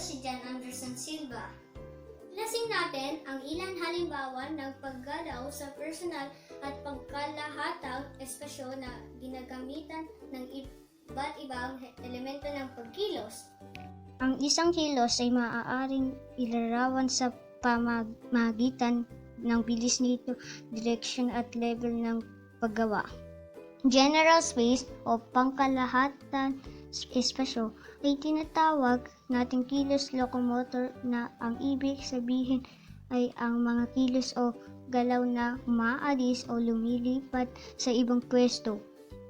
si John Anderson Silva. Lasing natin ang ilan halimbawa ng paggalaw sa personal at pagkalahatang espasyo na ginagamitan ng iba't ibang elemento ng pagkilos. Ang isang kilos ay maaaring ilarawan sa pamamagitan ng bilis nito, direksyon at level ng paggawa. General space o pangkalahatan espasyo ay tinatawag nating kilos locomotor na ang ibig sabihin ay ang mga kilos o galaw na umaalis o lumilipat sa ibang pwesto.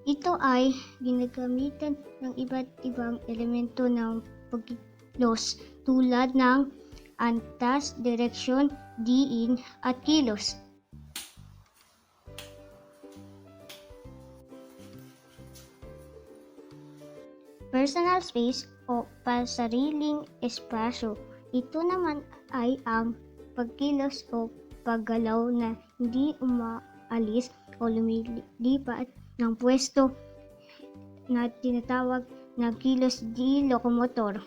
Ito ay ginagamitan ng iba't ibang elemento ng pagkilos tulad ng antas, direksyon, diin at kilos. Personal space o pasariling espasyo. Ito naman ay ang pagkilos o paggalaw na hindi umaalis o lumilipat ng pwesto na tinatawag na kilos di locomotor.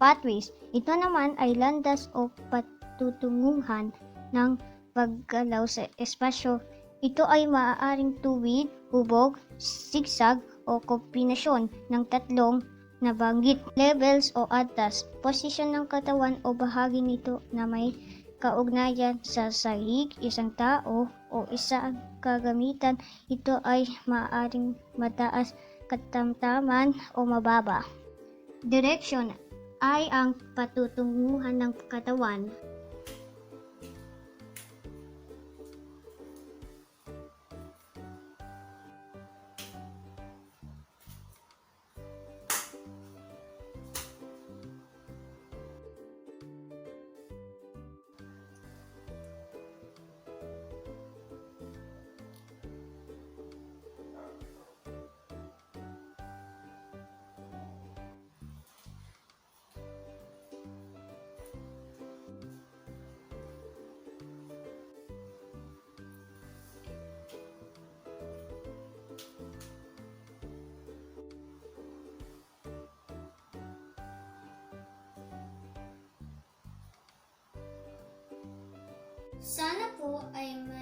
Pathways. Ito naman ay landas o patutunguhan ng paggalaw sa espasyo. Ito ay maaaring tuwid, hubog, sigsag o kombinasyon ng tatlong nabanggit levels o antas, posisyon ng katawan o bahagi nito na may kaugnayan sa sahig, isang tao o isang kagamitan. Ito ay maaaring mataas, katamtaman o mababa. Direction ay ang patutunguhan ng katawan I'm